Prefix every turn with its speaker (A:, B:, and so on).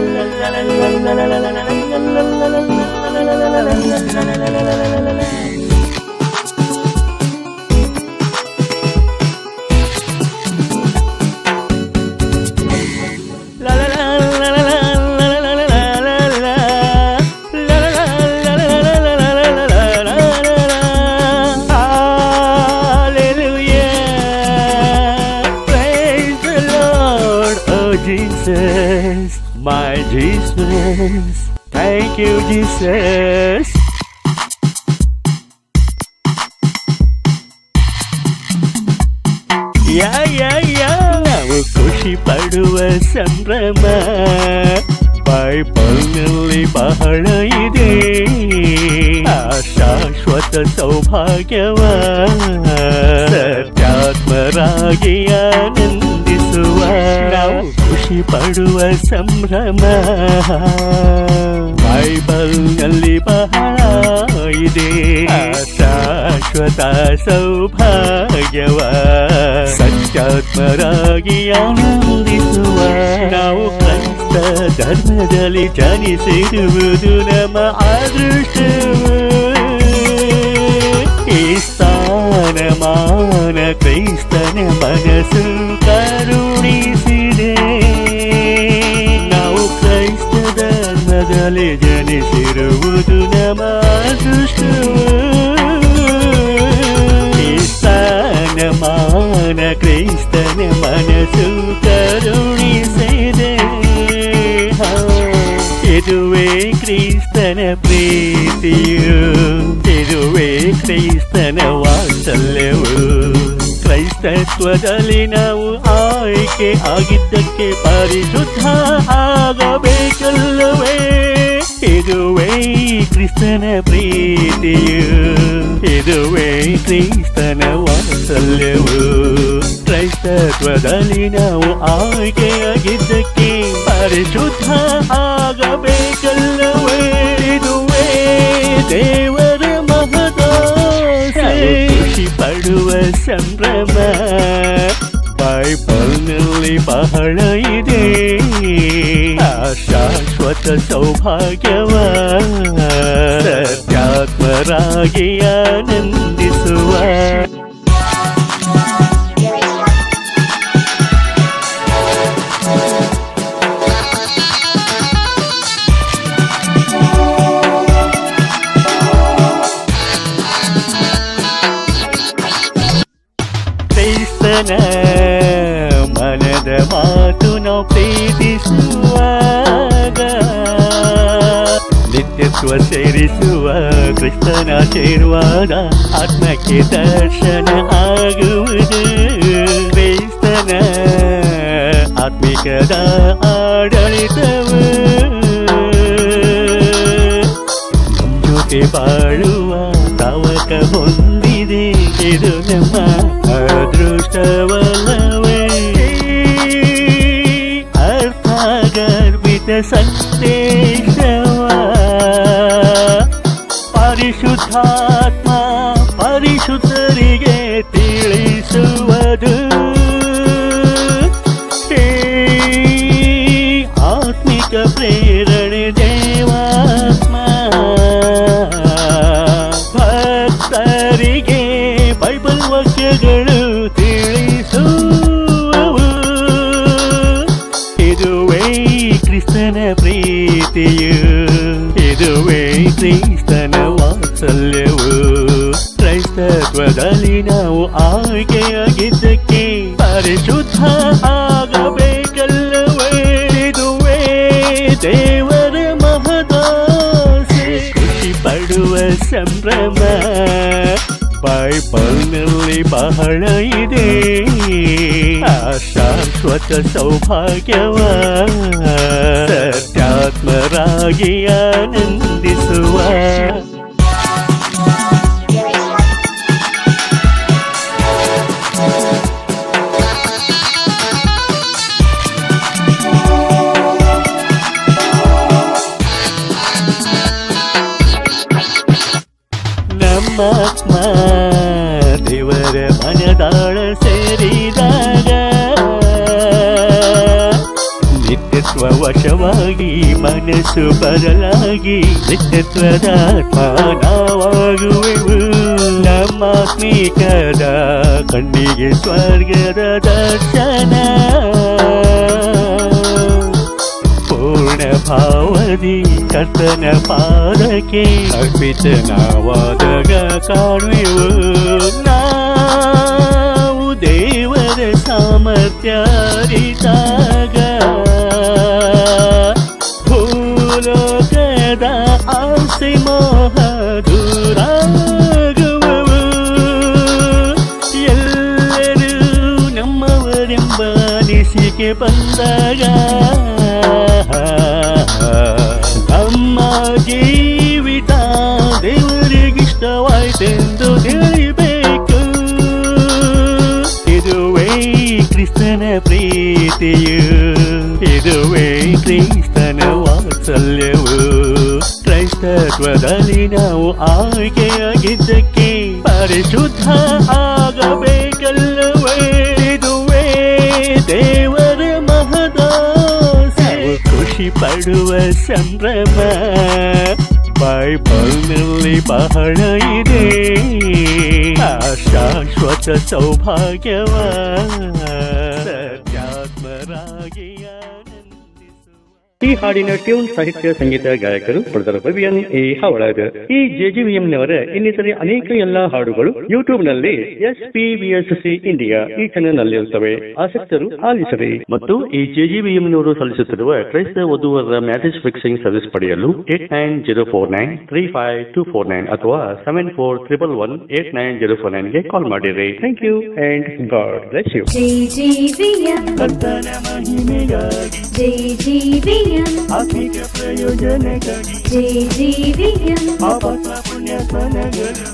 A: la la la la Jesus, my Jesus. Thank you, Jesus. ಯಾ ಯಾ ಯಾ ನಾವು ಖುಷಿ ಪಡುವ ಸಂಭ್ರಮ. ಬೈಬಲ್ನಲ್ಲಿ ಬಹಳ ಇದೆ. ಆ ಶಾಶ್ವತ ಸೌಭಾಗ್ಯವ. ಸತ್ಯಾತ್ಮರಾಗಿ ಆನಂದಿಸುವ. ನಾವು ಖುಷಿ ಪಡುವ ಸಂಭ್ರಮ. ಬೈಬಲ್ನಲ್ಲಿ ಬಹಳ ಇದೆ. ಶಾಶ್ವತ ಸೌಭಾಗ್ಯವ. ಸತ್ಯಾತ್ಮರಾಗಿ ಆನಂದಿಸುವ. ನಾವು ಕ್ರೈಸ್ತ ಧರ್ಮದಲ್ಲಿ ಜನಿಸಿರುವುದು ನಮ್ಮ ಅದೃಷ್ಟವು. ಈ ಸ್ಥಾನಮಾನ ಕ್ರೈಸ್ತನ ಮನಸ್ಸು ಧರ್ಮದಲ್ಲಿ ಜನಿಸಿರುವುದು ನಮ್ಮ ಅದೃಷ್ಟವು ಈ ಸ್ಥಾನಮಾನ ಕ್ರೈಸ್ತನ ಮನಸ್ಸು ಕರುಣಿಸಿದೆ ಹಾ, ಇದುವೇ ಕ್ರಿಸ್ತನ ಪ್ರೀತಿಯು ಇದುವೇ ಕ್ರೈಸ್ತನ ವಾತ್ಸಲ್ಯವು ಕ್ರೈಸ್ತತ್ವದಲ್ಲಿ ನಾವು ಆಯ್ಕೆ ಆಗಿದ್ದಕ್ಕೆ ಪರಿಶುದ್ಧ ಆಗಬೇಕಲ್ಲವೇ? ಇದುವೇ ಕ್ರಿಸ್ತನ ಪ್ರೀತಿಯು. ಇದುವೇ ಕ್ರಿಸ್ತನ ವಾತ್ಸಲ್ಯವು. ಕ್ರೈಸ್ತತ್ವದಲ್ಲಿ ನಾವು ಆಯ್ಕೆಯಾಗಿದ್ದಕ್ಕೆ ಪರಿಶುದ್ಧ ಆಗಬೇಕಲ್ಲವೇ? ಇದುವೇ ದೇವರ ಪಡುವ ಸಂಭ್ರಮ ಬೈಬಲ್ನಲ್ಲಿ ಬಹಳ ಇದೆ ಆ ಶಾಶ್ವತ ಸೌಭಾಗ್ಯವ ಸತ್ಯಾತ್ಮರಾಗಿ ಆನಂದಿಸುವ ಕ್ರೈಸ್ತನ ಮನದ ಮಾತು ನಾವು ಪ್ರೀತಿಸುವಾಗ ನಿತ್ಯತ್ವ ಸೇರಿಸುವ ಕ್ರಿಸ್ತನ ಸೇರುವಾಗ ಆತ್ಮಕ್ಕೆ ದರ್ಶನ ಆಗುವುದು ಕ್ರೈಸ್ತನ ಆತ್ಮಿಕದ ಆಡಳಿತವು ನಮ್ ಜೊತೆ ಬಾಳುವ ತವಕ ಹೊಂದಿದೆ ಇದು ನಮ್ಮ ಅದೃಷ್ಟವಲ್ಲವೇ ಅರ್ಥ ಗರ್ಭಿತ ಕ್ರೈಸ್ತತ್ವದಲ್ಲಿ ನಾವು ಆಯ್ಕೆಯಾಗಿದ್ದಕ್ಕೆ ಪರಿಶುದ್ಧ ಆಗಬೇಕಲ್ಲವೇ? ದೇವರ ಮಹದಾಸೆ. ಖುಷಿ ಪಡುವ ಸಂಭ್ರಮ. ಬೈಬಲ್ನಲ್ಲಿ ಬಹಳ ಇದೆ. ಶಾಶ್ವತ ಸೌಭಾಗ್ಯವ. ಸತ್ಯಾತ್ಮರಾಗಿ ಆನಂದಿಸುವ. ವಿಶ್ವವಶವಾಗಿ ಮನಸ್ಸು ಬರಲಾಗಿ ನಿತ್ಯತ್ವದ ನಾವಾಗುವೆವು ನಮ್ಮಾತ್ಮೀಕದ ಕಣ್ಣಿಗೆ ಸ್ವರ್ಗದ ದರ್ಶನ. ಪೂರ್ಣ ಭಾವದಿ ಕರ್ತನ ಪಾದಕ್ಕೆ ಅರ್ಪಿತನವಾದಾಗ ಕಾಣುವೆವು. ನಾವು ದೇವರ ಸಾಮರ್ಥ್ಯ ಅರಿತಾಗ ಭೂಲೋಕದ ಆಸೆ ಮೋಹ ದೂರಾಗುವವು ಎಲ್ಲರೂ ನಮ್ಮವರೆಂಬ ಅನಿಸಿಕೆ ಬಂದಾಗ ಅಮ್ಮ ಜೀವಿತ ದೇವರಿಗಿಷ್ಟವಾಯ್ತೆಂದು ತಿಳಿಬೇಕು ಕ್ರಿಸ್ತನ ಪ್ರೀತಿಯು ಇದುವೇ ಕ್ರಿಸ್ತನ ವಾತ್ಸಲ್ಯವು. ಕ್ರೈಸ್ತತ್ವದಲ್ಲಿ ನಾವು ಆಯ್ಕೆಯಾಗಿದ್ದಕ್ಕೆ ಪರಿಶುದ್ಧ ಆಗಬೇಕಲ್ಲವೇ? ಇದುವೇ ದೇವರ ಮಹದಾಸೆ. ಖುಷಿ ಪಡುವ ಸಂಭ್ರಮ. ಬೈಬಲ್ನಲ್ಲಿ ಬಹಳ ಇದೆ ಆ ಶಾಶ್ವತ ಸೌಭಾಗ್ಯವ ಸತ್ಯಾತ್ಮರಾಗಿ ಆನಂದಿಸುವ
B: ಈ ಹಾಡಿನ ಟ್ಯೂನ್ ಸಾಹಿತ್ಯ ಸಂಗೀತ ಗಾಯಕರು ಪಡೆದರು ಪವಿಯನ್ ಎ ಹವಳದ ಈ ಜೆಜಿವಿಎಂನವರ ಇನ್ನಿತರೆ ಅನೇಕ ಎಲ್ಲಾ ಹಾಡುಗಳು ಯೂಟ್ಯೂಬ್ನಲ್ಲಿ ಎಸ್ ಪಿ ಸಿ ಇಂಡಿಯಾ ಈ ಚಾನೆಲ್ ನಲ್ಲಿರುತ್ತವೆ ಆಸಕ್ತರು ಆಲಿಸಲಿ ಮತ್ತು ಈ ಜೆಜಿವಿಎಂನವರು ಸಲ್ಲಿಸುತ್ತಿರುವ ಕ್ರೈಸ್ತ ವಧುವರ ಮ್ಯಾರೇಜ್ ಫಿಕ್ಸಿಂಗ್ ಸರ್ವಿಸ್ ಪಡೆಯಲು eight nine zero four nine three five two four nine ಅಥವಾ seven four triple one eight nine zero four ನೈನ್ಗೆ call ಮಾಡಿರಿ.
C: Thank
A: you and
C: God
A: bless you.
C: జై
A: జీవియం ఆత్మిక ప్రయోజనకరి
C: జై
A: జీవియం పాప పుణ్య
C: సనగరి